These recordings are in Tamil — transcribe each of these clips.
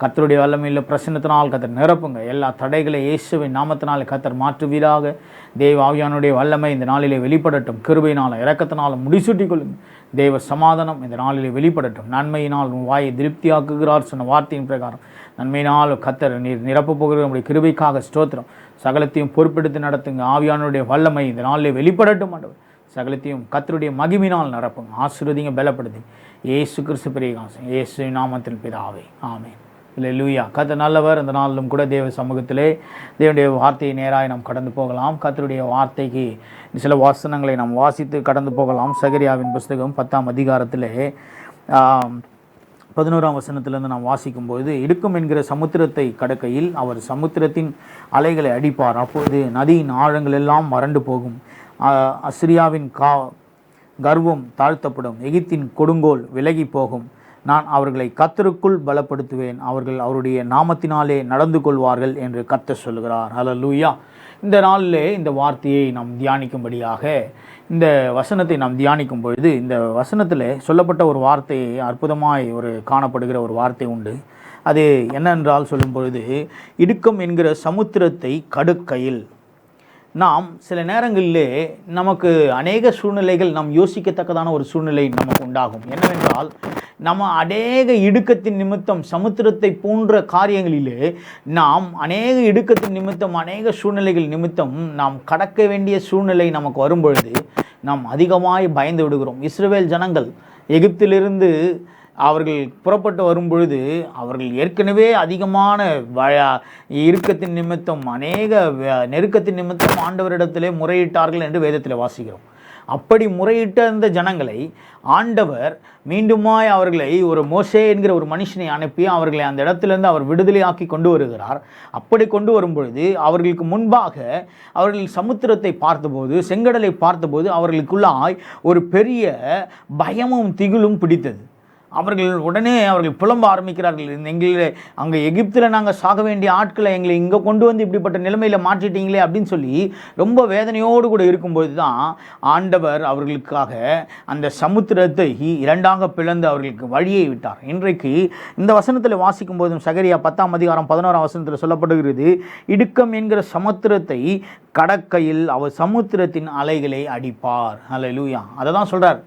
கத்தருடைய வல்லமையில் பிரசன்னத்தினால் கத்தர் நிரப்புங்க. எல்லா தடைகளை இயேசுவின் நாமத்தினால் கத்தர் மாற்றுவீராக. தேவ ஆவியானுடைய வல்லமை இந்த நாளிலே வெளிப்படட்டும். கிருபையினால் இறக்கத்தினால் முடிசூட்டிக் கொள்ளுங்க தேவ சமாதானம் இந்த நாளிலே வெளிப்படட்டும். நன்மையினால் உன் வாயை திருப்தியாக்குகிறார் சொன்ன வார்த்தையின் பிரகாரம். நன்மையினால் கத்தர் நீர் நிரப்பப் போகிற நம்முடைய கிருபைக்காக ஸ்தோத்திரம். சகலத்தையும் பொறுப்பெடுத்து நடத்துங்க. ஆவியானுடைய வல்லமை இந்த நாளிலே வெளிப்படட்டும் ஆண்டவர். சகலத்தையும் கத்தருடைய மகிமினால் நிரப்புங்க. ஆசீர்வதிங்க பலப்படுது ஏசு கிறிஸ்து பிரியகாசம் ஏசு நாமத்தில் பிதாவே. ஆமே இல்லை லூயா கத்த நல்லவர். அந்த நாளிலும் கூட தேவ சமூகத்திலே தேவனுடைய வார்த்தையை நேராக நாம் கடந்து போகலாம். கத்தருடைய வார்த்தைக்கு சில வாசனங்களை நாம் வாசித்து கடந்து போகலாம். சகரியாவின் புஸ்தகம் பத்தாம் அதிகாரத்திலே பதினோராம் வசனத்திலிருந்து நாம் வாசிக்கும்போது இடுக்கும் என்கிற சமுத்திரத்தை கடக்கையில் அவர் சமுத்திரத்தின் அலைகளை அடிப்பார். அப்போது நதியின் ஆழங்கள் எல்லாம் வறண்டு போகும். அசிரியாவின் கா கர்வம் தாழ்த்தப்படும். எகிப்தின் கொடுங்கோல் விலகி போகும். நான் அவர்களை கத்தருக்குள் பலப்படுத்துவேன். அவர்கள் அவருடைய நாமத்தினாலே நடந்து கொள்வார்கள் என்று கத்த சொல்கிறார் லூயா இந்த நாளிலே இந்த வார்த்தையை நாம் தியானிக்கும்படியாக இந்த வசனத்தை நாம் தியானிக்கும் பொழுது இந்த வசனத்தில் சொல்லப்பட்ட ஒரு வார்த்தை அற்புதமாய் ஒரு காணப்படுகிற ஒரு வார்த்தை உண்டு. அது என்னென்றால் சொல்லும் பொழுது இடுக்கம் என்கிற சமுத்திரத்தை கடுக்கையில் நாம் சில நேரங்களிலே நமக்கு அநேக சூழ்நிலைகள் நாம் யோசிக்கத்தக்கதான ஒரு சூழ்நிலை நமக்கு உண்டாகும். என்னவென்றால் நம்ம அநேக இடுக்கத்தின் நிமித்தம் சமுத்திரத்தை போன்ற காரியங்களிலே நாம் அநேக இடுக்கத்தின் நிமித்தம் அநேக சூழ்நிலைகள் நிமித்தம் நாம் கடக்க வேண்டிய சூழ்நிலை நமக்கு வரும்பொழுது நாம் அதிகமாய் பயந்து விடுகிறோம். இஸ்ரேல் ஜனங்கள் எகிப்திலிருந்து அவர்கள் புறப்பட்டு வரும்பொழுது அவர்கள் ஏற்கனவே அதிகமான வ- இறுக்கத்தின் நிமித்தம் அநேக நெருக்கத்தின் நிமித்தம் ஆண்டவரிடத்திலே முறையிட்டார்கள் என்று வேதத்தில் வாசிக்கிறோம். அப்படி முறையிட்ட அந்த ஜனங்களை ஆண்டவர் மீண்டுமாய் அவர்களை ஒரு மோசே என்கிற ஒரு மனுஷனை அனுப்பி அவர்களை அந்த இடத்துலேருந்து அவர் விடுதலையாக்கி கொண்டு வருகிறார். அப்படி கொண்டு வரும்பொழுது அவர்களுக்கு முன்பாக அவர்கள் சமுத்திரத்தை பார்த்தபோது செங்கடலை பார்த்தபோது அவர்களுக்குள்ளாய் ஒரு பெரிய பயமும் திகிலும் பிடித்தது. அவர்கள் உடனே அவர்கள் புலம்ப ஆரம்பிக்கிறார்கள். எங்களை அங்கே எகிப்தில் நாங்கள் சாக வேண்டிய ஆட்களை எங்களை இங்கே கொண்டு வந்து இப்படிப்பட்ட நிலைமையில் மாற்றிட்டீங்களே அப்படின்னு சொல்லி ரொம்ப வேதனையோடு கூட இருக்கும்போது தான் ஆண்டவர் அவர்களுக்காக அந்த சமுத்திரத்தை இரண்டாக பிளந்து அவர்களுக்கு வழியை விட்டார். இன்றைக்கு இந்த வசனத்தில் வாசிக்கும் போதும் சகரியா பத்தாம் அதிகாரம் பதினோராம் வசனத்தில் சொல்லப்படுகிறது இடுக்கம் என்கிற சமுத்திரத்தை கடக்கையில் அவர் சமுத்திரத்தின் அலைகளை அடிப்பார். அல்லேலூயா அதை தான் சொல்கிறார்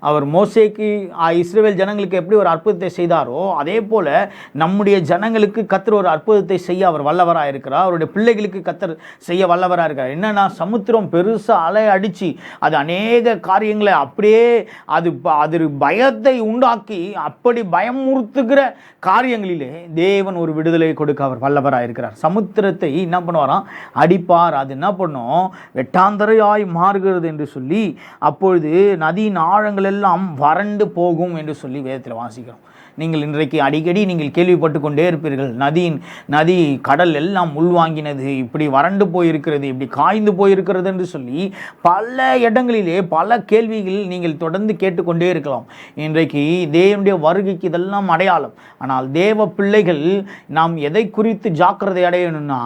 அவர் மோசேக்கு ஆ, ஜனங்களுக்கு எப்படி ஒரு அற்புதத்தை செய்தாரோ அதே போல் நம்முடைய ஜனங்களுக்கு கத்தர் ஒரு அற்புதத்தை செய்ய அவர் வல்லவராக இருக்கிறார். அவருடைய பிள்ளைகளுக்கு கத்தர் செய்ய வல்லவராக இருக்கிறார். என்னென்னா சமுத்திரம் பெருசாக அலை அடித்து அது அநேக காரியங்களை அப்படியே அது ப- அது பயத்தை உண்டாக்கி அப்படி பயமுறுத்துகிற காரியங்களிலே தேவன் ஒரு விடுதலை கொடுக்க அவர் வல்லவராக இருக்கிறார். சமுத்திரத்தை என்ன பண்ணுவாராம்? அடிப்பார். அது என்ன பண்ணும்? வெட்டாந்தரையாய் மாறுகிறது என்று சொல்லி அப்பொழுது நதியின் ஆழங்களை எல்லாம் வறண்டு போகும் என்று சொல்லி வேதத்தில் வாசிக்கிறோம். நீங்கள் இன்றைக்கு அடிக்கடி நீங்கள் கேள்விப்பட்டு கொண்டே இருப்பீர்கள் நதியின் நதி கடல் எல்லாம் உள்வாங்கினது இப்படி வறண்டு போயிருக்கிறது இப்படி காய்ந்து போயிருக்கிறது என்று சொல்லி பல இடங்களிலே பல கேள்விகள் நீங்கள் தொடர்ந்து கேட்டுக்கொண்டே இருக்கலாம். இன்றைக்கு தேவனுடைய வருகைக்கு இதெல்லாம் அடையாளம். ஆனால் தேவ பிள்ளைகள் நாம் எதை குறித்து ஜாக்கிரதை அடையணும்னா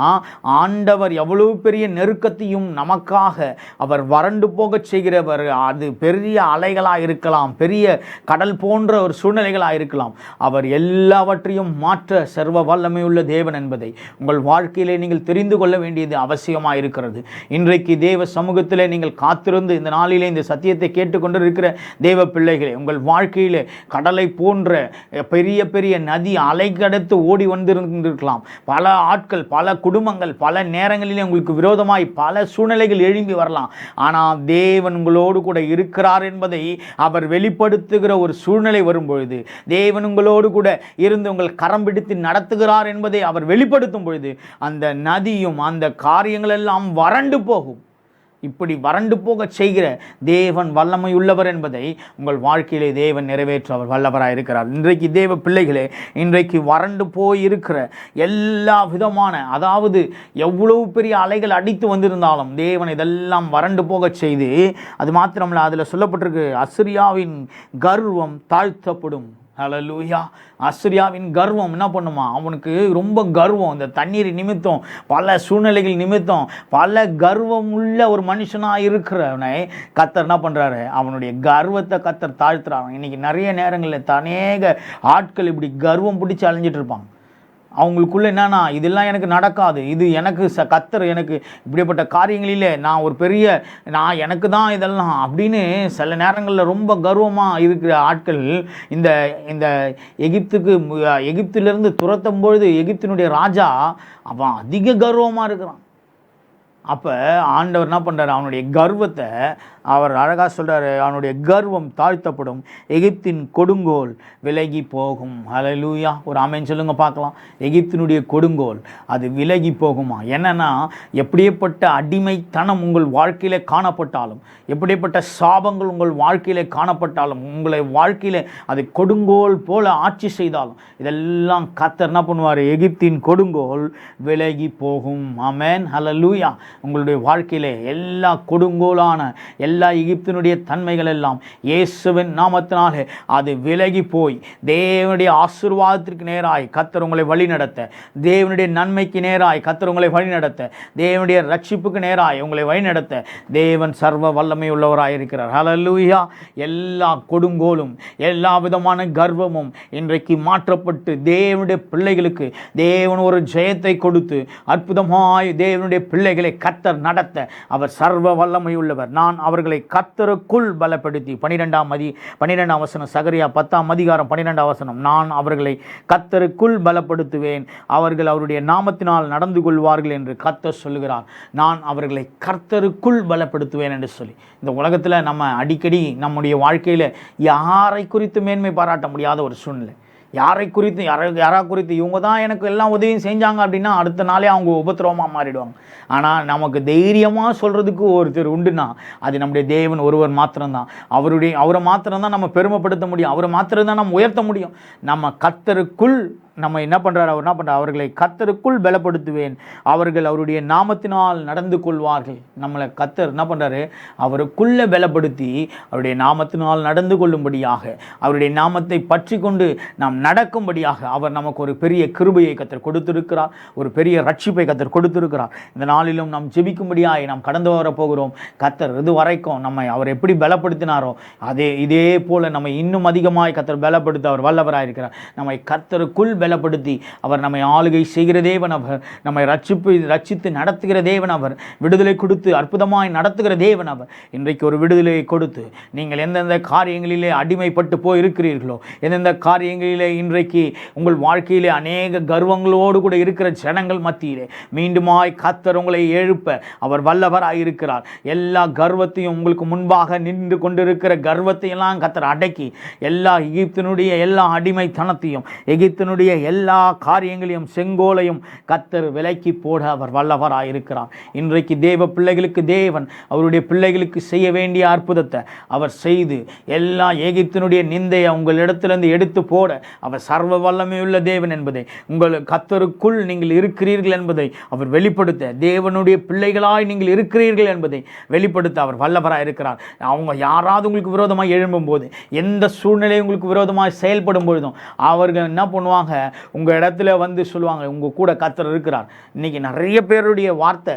ஆண்டவர் எவ்வளவு பெரிய நெருக்கத்தையும் நமக்காக அவர் வறண்டு போகச் செய்கிறவர். அது பெரிய அலைகளாக இருக்கலாம் பெரிய கடல் போன்ற ஒரு சூழ்நிலைகளாக இருக்கலாம் அவர் எல்லாவற்றையும் மாற்ற சர்வ வல்லமையுள்ள தேவன் என்பதை உங்கள் வாழ்க்கையிலே நீங்கள் தெரிந்து கொள்ள வேண்டியது அவசியமாக இருக்கிறது இன்றைக்கு தேவ சமூகத்தில் நீங்கள் காத்திருந்து இந்த நாளிலே இந்த சத்தியத்தை கேட்டுக்கொண்டு இருக்கிற தேவ பிள்ளைகளே உங்கள் வாழ்க்கையிலே கடலை போன்ற பெரிய பெரிய நதி அலை கடத்து ஓடி வந்திருந்திருக்கலாம். பல ஆட்கள் பல குடும்பங்கள் பல நேரங்களிலே உங்களுக்கு விரோதமாய் பல சூழ்நிலைகள் எழும்பி வரலாம். ஆனால் தேவன் உங்களோடு கூட இருக்கிறார் என்பதை அவர் வெளிப்படுத்துகிற ஒரு சூழ்நிலை வரும்பொழுது தேவன் உங்களோடு கூட இருந்து உங்கள் கரம் பிடித்து நடத்துகிறார் என்பதை அவர் வெளிப்படுத்தும் பொழுது அந்த நதியும் அந்த காரியங்கள் எல்லாம் வறண்டு போகும். இப்படி வறண்டு போகச் செய்கிற தேவன் வல்லமை உள்ளவர் என்பதை உங்கள் வாழ்க்கையிலே தேவன் நிறைவேற்ற அவர் வல்லவராக இருக்கிறார். இன்றைக்கு தேவ பிள்ளைகளே இன்றைக்கு வறண்டு போயிருக்கிற எல்லா விதமான அதாவது எவ்வளவு பெரிய அலைகள் அடித்து வந்திருந்தாலும் தேவன் இதெல்லாம் வறண்டு போகச் செய்து அது மாத்திரமல்ல அதில் சொல்லப்பட்டிருக்கு அசிரியாவின் கர்வம் தாழ்த்தப்படும். ஹலலூயா அஸ்ரியாவின் கர்வம் என்ன பண்ணுமா? அவனுக்கு ரொம்ப கர்வம். இந்த தண்ணீர் நிமித்தம் பல சூழ்நிலைகள் நிமித்தம் பல கர்வம் உள்ள ஒரு மனுஷனாக இருக்கிறவனை கத்தர் என்ன பண்ணுறாரு அவனுடைய கர்வத்தை கத்தர் தாழ்த்துறாங்க இன்னைக்கு நிறைய நேரங்களில் தனேக ஆட்கள் இப்படி கர்வம் பிடிச்சி அலைஞ்சிட்டு இருப்பாங்க. அவங்களுக்குள்ள என்னன்னா இதெல்லாம் எனக்கு நடக்காது. இது எனக்கு ச கத்தர் எனக்கு இப்படிப்பட்ட காரியங்களிலே நான் ஒரு பெரிய நான் எனக்கு தான் இதெல்லாம் அப்படின்னு சில நேரங்களில் ரொம்ப கர்வமாக இருக்கிற ஆட்கள் இந்த இந்த எகிப்துக்கு எகிப்திலிருந்து துரத்தும் பொழுது எகிப்தினுடைய ராஜா அவன் அதிக கர்வமாக இருக்கிறான். அப்போ ஆண்டவர் என்ன பண்ணுறாரு அவனுடைய கர்வத்தை அவர் அழகாக சொல்கிறாரு அவனுடைய கர்வம் தாழ்த்தப்படும். எகிப்தின் கொடுங்கோல் விலகி போகும். அலலூயா ஒரு அமைன்னு சொல்லுங்க பார்க்கலாம். எகிப்தினுடைய கொடுங்கோல் அது விலகி போகுமா? என்னென்னா எப்படியேப்பட்ட அடிமைத்தனம் உங்கள் வாழ்க்கையிலே காணப்பட்டாலும் எப்படிப்பட்ட சாபங்கள் உங்கள் வாழ்க்கையிலே காணப்பட்டாலும் உங்களை வாழ்க்கையில் அது கொடுங்கோல் போல ஆட்சி செய்தாலும் இதெல்லாம் கத்தர் என்ன பண்ணுவார்? எகிப்தின் கொடுங்கோல் விலகி போகும். அமேன் ஹalleluya உங்களுடைய வாழ்க்கையிலே எல்லா கொடுங்கோலான எல்லா எகிப்தினுடைய தன்மைகள் எல்லாம் இயேசுவின் நாமத்தினாலே அது விலகி போய் தேவனுடைய ஆசீர்வாதத்திற்கு நேராய் கத்தர் உங்களை வழிநடத்த தேவனுடைய நன்மைக்கு நேராய் கத்தர் உங்களை வழிநடத்த தேவனுடைய ரட்சிப்புக்கு நேராய் உங்களை வழிநடத்த தேவன் சர்வ வல்லமை உள்ளவராக இருக்கிறார். ஹalleluya எல்லா கொடுங்கோலும் எல்லா விதமான கர்வமும் இன்றைக்கு மாற்றப்பட்டு தேவனுடைய பிள்ளைகளுக்கு தேவன் ஒரு ஜெயத்தை கொடுத்து அற்புதமாய் தேவனுடைய பிள்ளைகளை கத்தர் நடத்த அவர் சர்வ வல்லமை உள்ளவர் நான் அவர்களை கத்தருக்குள் பலப்படுத்தி பனிரெண்டாம் மதி பனிரெண்டாம் வசனம் சகரியா பத்தாம் அதிகாரம் பனிரெண்டாம் வசனம் நான் அவர்களை கத்தருக்குள் பலப்படுத்துவேன். அவர்கள் அவருடைய நாமத்தினால் நடந்து கொள்வார்கள் என்று கத்தர் சொல்லுகிறார். நான் அவர்களை கர்த்தருக்குள் பலப்படுத்துவேன் என்று சொல்லி. இந்த உலகத்தில் நம்ம அடிக்கடி நம்முடைய வாழ்க்கையில் யாரை குறித்து மேன்மை பாராட்ட முடியாத ஒரு சூழ்நிலை. யாரை குறித்து யாரை யாரா குறித்து இவங்க தான் எனக்கு எல்லாம் உதவியும் செஞ்சாங்க அப்படின்னா அடுத்த நாளே அவங்க உபத்திரவமாக மாறிடுவாங்க. ஆனால் நமக்கு தைரியமாக சொல்கிறதுக்கு ஒருத்தர் உண்டுன்னா அது நம்முடைய தேவன் ஒருவர் மாத்திரம்தான். அவருடைய அவரை மாத்திரம்தான் நம்ம பெருமைப்படுத்த முடியும். அவரை மாத்திரம்தான் நம்ம உயர்த்த முடியும். நம்ம கத்தருக்குள் நம்ம என்ன பண்ணுறாரு அவர் என்ன பண்ணுறார் அவர்களை கத்தருக்குள் பலப்படுத்துவேன். அவர்கள் அவருடைய நாமத்தினால் நடந்து கொள்வார்கள். நம்மளை கத்தர் என்ன பண்ணுறாரு அவருக்குள்ளே பலப்படுத்தி அவருடைய நாமத்தினால் நடந்து கொள்ளும்படியாக அவருடைய நாமத்தை பற்றி கொண்டு நாம் நடக்கும்படியாக அவர் நமக்கு ஒரு பெரிய கிருபையை கத்தர் கொடுத்திருக்கிறார். ஒரு பெரிய ரட்சிப்பை கத்தர் கொடுத்திருக்கிறார். இந்த நாளிலும் நாம் ஜெபிக்கும்படியாய் நாம் கடந்து வர போகிறோம் கத்தர் இது வரைக்கும் நம்மை அவர் எப்படி பலப்படுத்தினாரோ அதே இதே போல் நம்மை இன்னும் அதிகமாக கத்தர் பலப்படுத்த அவர் வல்லவராக இருக்கிறார் நம்மை கத்தருக்குள் பலப்படுத்தி அவர் நம்மை ஆளுகை செய்கிற தேவன் அவர். நம்மை ரட்சிப்பு ரட்சித்து நடத்துகிற தேவன் அவர். விடுதலை கொடுத்து அற்புதமாய் நடத்துகிற தேவன் அவர். இன்றைக்கு ஒரு விடுதலையை கொடுத்து நீங்கள் எந்தெந்த காரியங்களிலே அடிமைப்பட்டு போய் இருக்கிறீர்களோ எந்தெந்த காரியங்களிலே இன்றைக்கு உங்கள் வாழ்க்கையிலே அநேக கர்வங்களோடு கூட இருக்கிற ஜனங்கள் மத்தியிலே மீண்டுமாய் கத்தர் உங்களை எழுப்ப அவர் வல்லவராக இருக்கிறார். எல்லா கர்வத்தையும் உங்களுக்கு முன்பாக நின்று கொண்டிருக்கிற கர்வத்தையெல்லாம் கத்தர் அடக்கி எல்லா எகிப்தினுடைய எல்லா அடிமைத்தனத்தையும் எகிப்தினுடைய எல்லா காரியங்களையும் செங்கோலையும் கத்தர் விலக்கி போட அவர் வல்லவராக இருக்கிறார். இன்றைக்கு தேவ பிள்ளைகளுக்கு தேவன் அவருடைய பிள்ளைகளுக்கு செய்ய வேண்டிய அற்புதத்தை அவர் செய்து எல்லா எகிப்தினுடைய நிந்தையை உங்களிடத்திலிருந்து எடுத்து போட அவர் சர்வ வல்லமையுள்ள தேவன் என்பதை உங்கள் கத்தருக்குள் நீங்கள் இருக்கிறீர்கள் என்பதை அவர் வெளிப்படுத்த தேவனுடைய பிள்ளைகளாய் நீங்கள் இருக்கிறீர்கள் என்பதை வெளிப்படுத்த அவர் வல்லவராக இருக்கிறார். அவங்க யாராவது உங்களுக்கு விரோதமாக எழும்பும்போது எந்த சூழ்நிலை உங்களுக்கு விரோதமாக செயல்படும் பொழுதும் அவர்கள் என்ன பண்ணுவாங்க? உங்கள் இடத்துல வந்து சொல்லுவாங்க உங்கள் கூட கத்தர் இருக்கிறார். இன்னைக்கு நிறைய பேருடைய வார்த்தை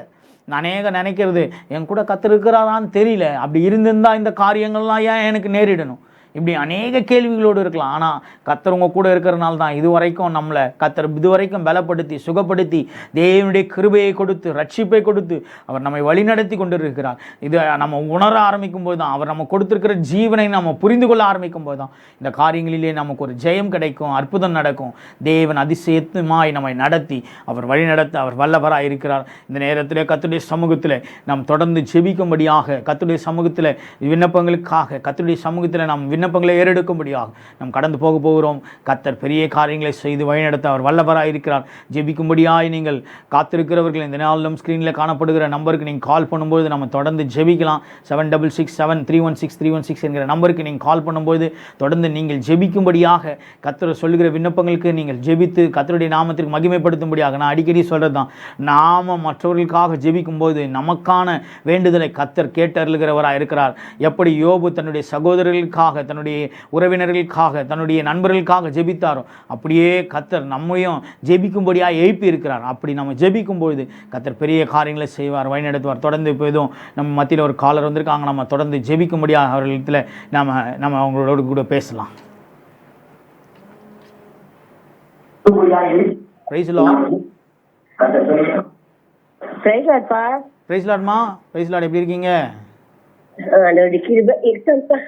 நான் அநேக நினைக்கிறது என் கூட கத்தர் இருக்கிறாரான்னு தெரியல. அப்படி இருந்திருந்தா இந்த காரியங்கள்லாம் ஏன் எனக்கு நேரிடணும்? இப்படி அநேக கேள்விகளோடு இருக்கலாம். ஆனால் கத்தர் கூட இருக்கிறனால தான் இது வரைக்கும் நம்மளை கத்தர் இது வரைக்கும் பலப்படுத்தி சுகப்படுத்தி தேவனுடைய கிருபையை கொடுத்து ரட்சிப்பை கொடுத்து அவர் நம்மை வழிநடத்தி கொண்டு இருக்கிறார் இது நம்ம உணர ஆரம்பிக்கும் போது தான் அவர் நம்ம கொடுத்துருக்கிற ஜீவனை நம்ம புரிந்து கொள்ள ஆரம்பிக்கும் போது தான் இந்த காரியங்களிலே நமக்கு ஒரு ஜெயம் கிடைக்கும் அற்புதம் நடக்கும். தேவன் அதிசயத்துமாய் நம்மை நடத்தி அவர் வழிநடத்த அவர் வல்லவராக இருக்கிறார். இந்த நேரத்தில் கத்துடைய சமூகத்தில் நாம் தொடர்ந்து ஜெபிக்கும்படியாக கத்துடைய சமூகத்தில் விண்ணப்பங்களுக்காக கத்துடைய சமூகத்தில் நாம் விண்ணப்ப விண்ணப்பங்களை ஏறெடுக்கும்படியாக நாம் கடந்து போக போகிறோம். கத்தர் பெரிய காரியங்களை செய்து வழிநடத்த அவர் வல்லவராக இருக்கிறார். ஜெபிக்கும்படியாய் நீங்கள் காத்திருக்கிறவர்கள் இந்த நாளிலும் ஸ்க்ரீனில் காணப்படுகிற நம்பருக்கு நீங்கள் கால் பண்ணும்போது நம்ம தொடர்ந்து ஜெபிக்கலாம். Seven double six seven three one six three one six என்கிற நம்பருக்கு நீங்கள் கால் பண்ணும்போது தொடர்ந்து நீங்கள் ஜெபிக்கும்படியாக கத்தர் சொல்லுகிற விண்ணப்பங்களுக்கு நீங்கள் ஜெபித்து கத்தருடைய நாமத்திற்கு மகிமைப்படுத்தும்படியாக நான் அடிக்கடி சொல்கிறது தான் நாம மற்றவர்களுக்காக ஜெபிக்கும்போது நமக்கான வேண்டுதலை கத்தர் கேட்டருளுகிறவராக இருக்கிறார். எப்படி யோபு தன்னுடைய சகோதரர்களுக்காக தன்னுடைய உறவினர்களுக்காக தன்னுடைய நண்பர்களுக்காக ஜெபித்தாரோ அப்படியே கத்தர் நம்மையும் ஜெபிக்கும்படியாக எழுப்பி இருக்கிறார் அப்படி நம்ம ஜெபிக்கும் பொழுது கத்தர் பெரிய காரியங்களை செய்வார் வழிநடத்துவார். தொடர்ந்து இப்போ எதுவும் நம்ம மத்தியில் ஒரு காலர் வந்திருக்காங்க நம்ம தொடர்ந்து ஜெபிக்கும்படியாக அவர்களிடத்தில் நம்ம நம்ம அவங்களோட கூட பேசலாம். பிரைஸ் லார்ட் பிரைஸ் லார்ட்ப்பா பிரைஸ் லார்ட்மா பிரைஸ் லார்ட் எப்படி இருக்கீங்க?